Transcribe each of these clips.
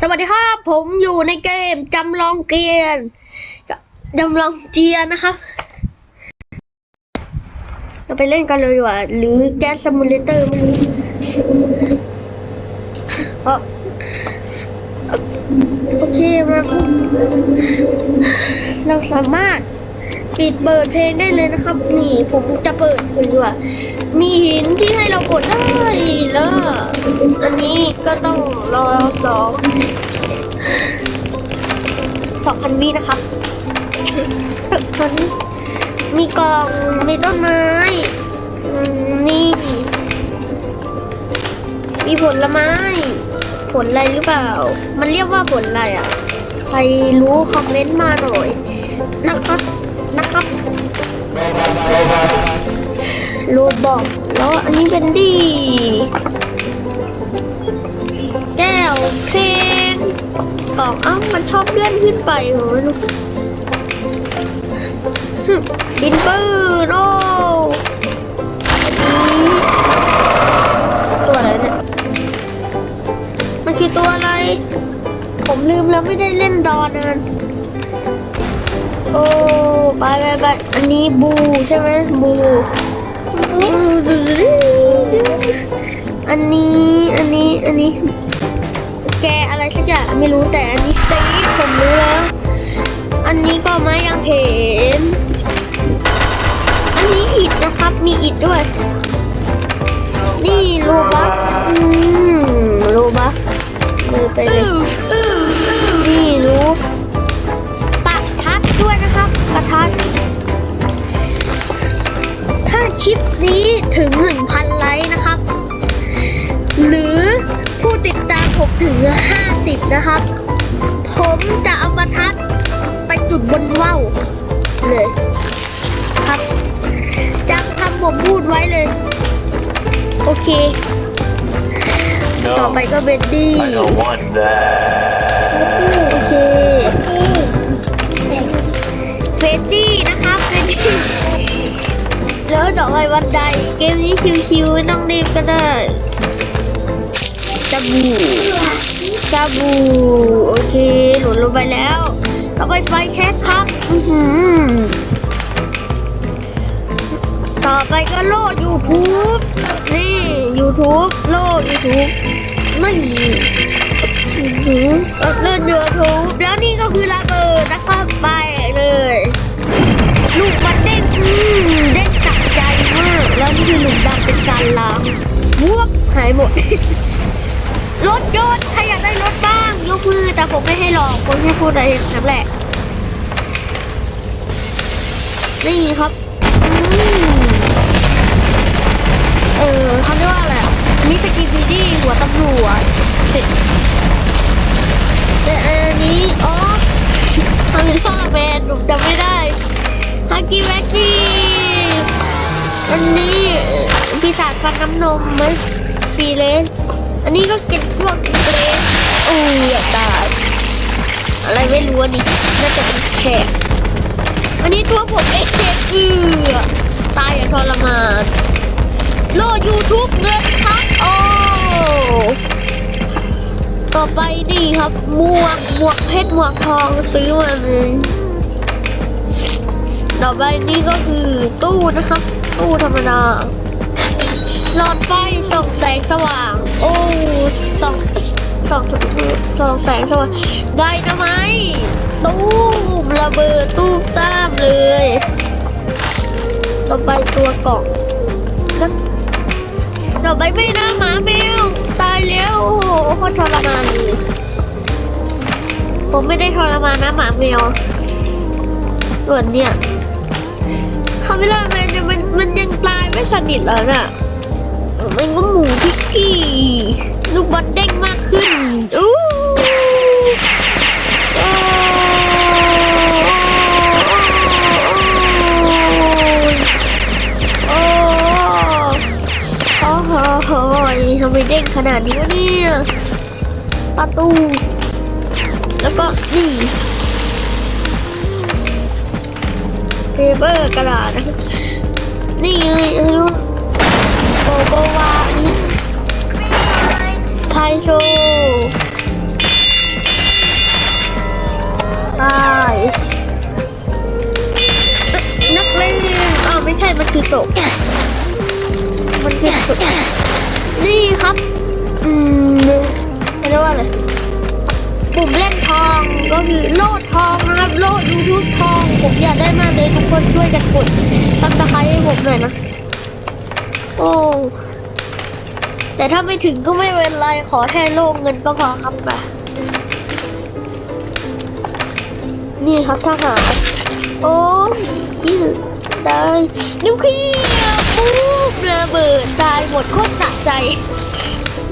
สวัสดีครับผมอยู่ในเกมจำลองเกียนจำลองเจียนนะครับ เราไปเล่นกันเลยดีกว่าหรือแก๊สซิมูเลเตอร์ไม่รู้เพราะโอเคมาเราสามารถปิดเปิดเพลงได้เลยนะครับ นี่ผมจะเปิดเลยดีกว่า มีหินที่ให้เรากดได้แล้ว อันนี้ก็ต้องรอสอง พันวินะครับมันมีกอง มีต้นไม้ นี่ มีผลไม้ ผลอะไรหรือเปล่า มันเรียกว่าผลอะไรอะ ใครรู้คอมเมนต์มาหน่อย นะครับ นะครับโรบอกแล้วอันนี้เป็นดี แก้วเพล กล่องอ้ามันชอบเลื่อนขึ้นไปเหรอไม่รู้หึดินปืนโอ้ตัวอะไรเนี่ย มันคือตัวอะไร ผมลืมแล้วไม่ได้เล่นดอนานโอ้ไปไปไปอันนี้บูใช่ไหมบูอันนี้ อันนี้ อันนี้ ไม่รู้แต่อันนี้ซีผมรู้แล้ว อันนี้ก็ไม้ยางเห็น อันนี้อิดนะครับ มีอิดด้วย นี่โลบักอืมโลบักมือไปเลยนี่รู้ประทัดด้วยนะครับประทัดถ้าคลิปนี้ถึง 1,000 ไลค์นะครับ หรือผู้ติดตาม ผมถึง50 นะครับ ผมจะเอาประทัดไปจุดบนว่าวเลยครับจำคำผมพูดไว้เลย โอเค ต่อ No, ไปก็เบดดี้ I don't want that. โอเคเฟดดี้นะครับเฟดดี้แล้วต่อไปวันใด เกมนี้ชิวๆไม่ต้องรีบก็ได้ซาบูซาบู โอเค หล่นลงไปแล้วต่อไปไฟแช็คครับ ต่อไปก็โล่ยูทูบนี่ YouTube โล่ YouTube นี่อื้อหือเล่นยูทูบแล้วนี่ก็คือระเบิดนะครับไปเลย ลูกมันเด้งเด้งจับใจมาก แล้วนี่คือหลุมดำเป็นการล้างวบหายหมด รถยนต์ใครอยากได้รถบ้าง ยกมือแต่ผมไม่ให้หลองผมแค่พูดอะไรนั่นแหละนี่ครับอเออเขาเรียกว่าอะไรอะนี่สกีพีดี้หัวตำรวจเสร็จแต่อันนี้อ๋อฮันนี่ซ่าแมนผมจำไม่ได้ฮักกี้แม็กกี้อันนี้ปีศาจฟันน้ำนมไหมฟีเลน อันนี้ก็เก็บพวกเกรสโอ้ยตายอะไรไม่รู้อันนี้น่าจะเป็นแขกอันนี้ตัวผมเอ็กเเอือตายอย่างทรมานโลยูทูบเงินครับโอ้ต่อไปนี่ครับหมวกหมวกเพชรหมวกทองซื้อมาเลยต่อไปนี่ก็คือตู้นะครับ ตู้ธรรมดา หลอดไฟส่องแสงสว่าง โอ้ส่องส่องส่องแสงสว่างไดนาไมตู้มระเบิดตู้ซ้ำเลย ต่อไปตัวกล่องนะต่อไปไม่นะหมาแมว ตายแล้วโอ้โหโคตรทรมานเลยผมไม่ได้ทรมานนะหมาแมว ส่วนเนี่ยคาเมล่าแมนเนี่ยมันมันยังตายไม่สนิทแล้วน่ะ มันก็หมูพิกกี้ลูกบอลเด้งมากขึ้นอู้โอ้โอ้โอ้โหทำไมเด้งขนาดนี้วะเนี่ยประตู แล้วก็นี่เปเปอร์กระดาษนะครับนี่เลยรู้ โกวาอิไทโชไายนักเลงอ้อวไม่ใช่ มันคือโศกมันคือโศกนี่ครับ อืมไม่ได้ว่าอะไรปุ่มเล่นทองก็คือโลดทองนะครับ โลดยูทูบทอง ผมอยากได้มากเลยทุกคนช่วยกันกดซับสไครต์ให้ผมหน่อยนะ โอ้ แต่ถ้าไม่ถึงก็ไม่เป็นไรขอแค่โล่เงินก็พอครับแบบนี่ครับทหารโอ้ยได้นิวเคลียร์ปุ๊บระเบิดตายหมดโคตรสะใจ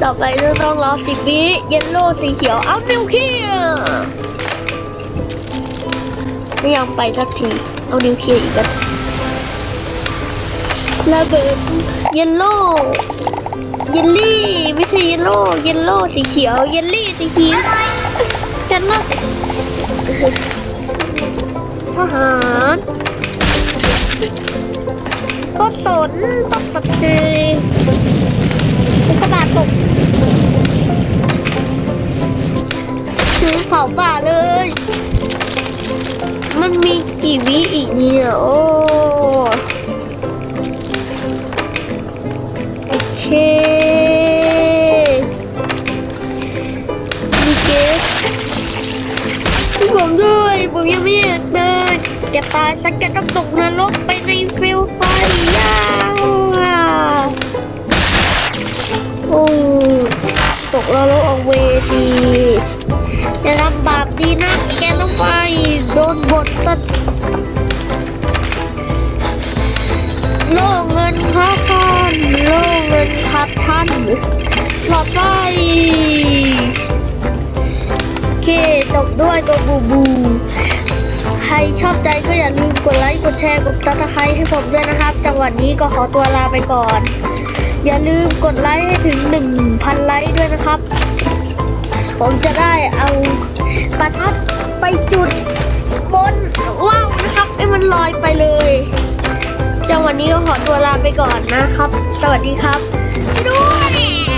ต่อไปจะต้องรอสิบวิเยลโล่สีเขียวเอานิวเคลียร์ไม่ยอมไปสักที เอานิวเคลียร์อีกแล้ว ระเบิดเยลโล่เยลลี่ไม่ใช่เยลโล่เยลโล่สีเขียว เยลลี่สีเขียวกันนะทหารก็สนต้องตัดเลยกกาบาตตกคือเผาป่าเลย มันมีกี่วิอีกเนี่ยโอ้ จะตายสักจะต้องตกนรกไปในฟิลไฟยาวอะโอ้ตกนรกออกเวทีจะทำบาปดีนะแกต้องไปโดนบทตัดโล่เงินครับท่านโล่เงินครับท่านหลอดไฟโอเคจบด้วยตัวบูบู ใครชอบใจก็อย่าลืมกดไลค์ กดแชร์ กดซับสไครต์ให้ผมด้วยนะครับ จังหวะนี้ก็ขอตัวลาไปก่อน อย่าลืมกดไลค์ให้ถึง 1,000 ไลค์ด้วยนะครับ ผมจะได้เอาประทัดไปจุดบนว่าวนะครับให้มันลอยไปเลย จังหวะนี้ก็ขอตัวลาไปก่อนนะครับ สวัสดีครับด้วย